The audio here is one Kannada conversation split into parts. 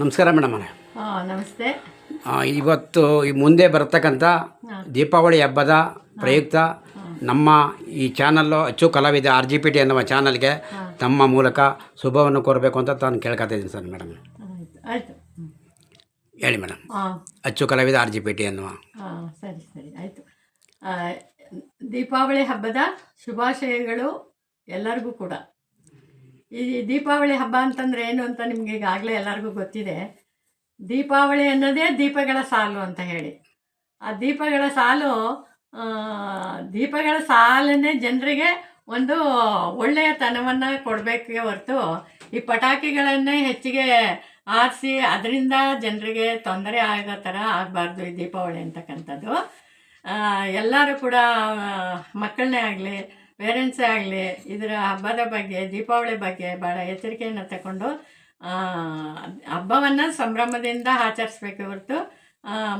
ನಮಸ್ಕಾರ ಮೇಡಮ್ ಅವರೇ. ನಮಸ್ತೆ. ಇವತ್ತು ಈ ಮುಂದೆ ಬರತಕ್ಕಂಥ ದೀಪಾವಳಿ ಹಬ್ಬದ ಪ್ರಯುಕ್ತ ನಮ್ಮ ಈ ಚಾನಲ್ಲು ಅಚ್ಚು ಕಲಾವಿದ ಆರ್ ಜಿ ಪಿ ಟಿ ಎನ್ನುವ ಚಾನಲ್ಗೆ ತಮ್ಮ ಮೂಲಕ ಶುಭವನ್ನು ಕೋರಬೇಕು ಅಂತ ತಾನು ಕೇಳ್ಕೊತಾ ಇದ್ದೀನಿ ಸರ್ ಮೇಡಮ್. ಹೇಳಿ ಮೇಡಮ್. ಅಚ್ಚು ಕಲಾವಿದ ಆರ್ ಜಿ ಪಿ ಟಿ ಎನ್ನುವ ಸರಿ ಸರಿ ಆಯಿತು. ದೀಪಾವಳಿ ಹಬ್ಬದ ಶುಭಾಶಯಗಳು ಎಲ್ಲರಿಗೂ ಕೂಡ. ಈ ದೀಪಾವಳಿ ಹಬ್ಬ ಅಂತಂದರೆ ಏನು ಅಂತ ನಿಮಗೆ ಈಗಾಗಲೇ ಎಲ್ಲರಿಗೂ ಗೊತ್ತಿದೆ. ದೀಪಾವಳಿ ಅನ್ನೋದೇ ದೀಪಗಳ ಸಾಲು ಅಂತ ಹೇಳಿ. ಆ ದೀಪಗಳ ಸಾಲು ದೀಪಗಳ ಸಾಲನ್ನೇ ಜನರಿಗೆ ಒಂದು ಒಳ್ಳೆಯ ತನವನ್ನು ಕೊಡಬೇಕೇ ಹೊರತು ಈ ಪಟಾಕಿಗಳನ್ನೇ ಹೆಚ್ಚಿಗೆ ಆರಿಸಿ ಅದರಿಂದ ಜನರಿಗೆ ತೊಂದರೆ ಆಗೋ ಥರ ಆಗಬಾರ್ದು ಈ ದೀಪಾವಳಿ ಅಂತಕ್ಕಂಥದ್ದು. ಎಲ್ಲರೂ ಕೂಡ ಮಕ್ಕಳನ್ನೇ ಆಗಲಿ ಪೇರೆಂಟ್ಸೇ ಆಗಲಿ, ಇದರ ಹಬ್ಬದ ಬಗ್ಗೆ, ದೀಪಾವಳಿ ಬಗ್ಗೆ ಭಾಳ ಎಚ್ಚರಿಕೆಯನ್ನು ತಗೊಂಡು ಹಬ್ಬವನ್ನು ಸಂಭ್ರಮದಿಂದ ಆಚರಿಸ್ಬೇಕು ಹೊರತು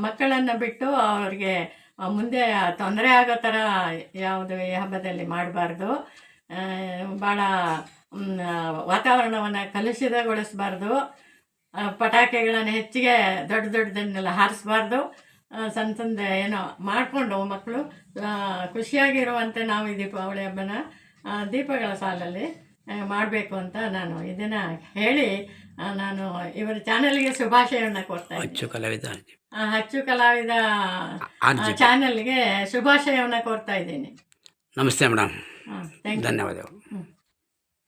ಮಕ್ಕಳನ್ನು ಬಿಟ್ಟು ಅವ್ರಿಗೆ ಮುಂದೆ ತೊಂದರೆ ಆಗೋ ಥರ ಯಾವುದು ಈ ಹಬ್ಬದಲ್ಲಿ ಮಾಡಬಾರ್ದು. ಭಾಳ ವಾತಾವರಣವನ್ನು ಕಲುಷಿತಗೊಳಿಸ್ಬಾರ್ದು. ಪಟಾಕಿಗಳನ್ನು ಹೆಚ್ಚಿಗೆ ದೊಡ್ಡ ದೊಡ್ಡದನ್ನೆಲ್ಲ ಹಾರಿಸ್ಬಾರ್ದು. ಸಣ್ಣ ಸಣ್ಣ ಏನೋ ಮಾಡಿಕೊಂಡು ಮಕ್ಕಳು. ಖುಷಿಯಾಗಿರುವಂತೆ ನಾವು ಈ ದೀಪಾವಳಿ ಹಬ್ಬನ ದೀಪಗಳ ಸಾಲಲ್ಲಿ ಮಾಡಬೇಕು ಅಂತ ನಾನು ಇದನ್ನು ಹೇಳಿ ನಾನು ಇವರ ಚಾನಲ್ಗೆ ಶುಭಾಶಯವನ್ನು ಕೊಡ್ತಾ ಅಚ್ಚು ಕಲಾವಿದ ಅಚ್ಚು ಕಲಾವಿದ ಚಾನಲ್ಗೆ ಶುಭಾಶಯವನ್ನು ಕೋರ್ತಾ ಇದ್ದೀನಿ. ನಮಸ್ತೆ ಮೇಡಮ್. ಧನ್ಯವಾದಗಳು.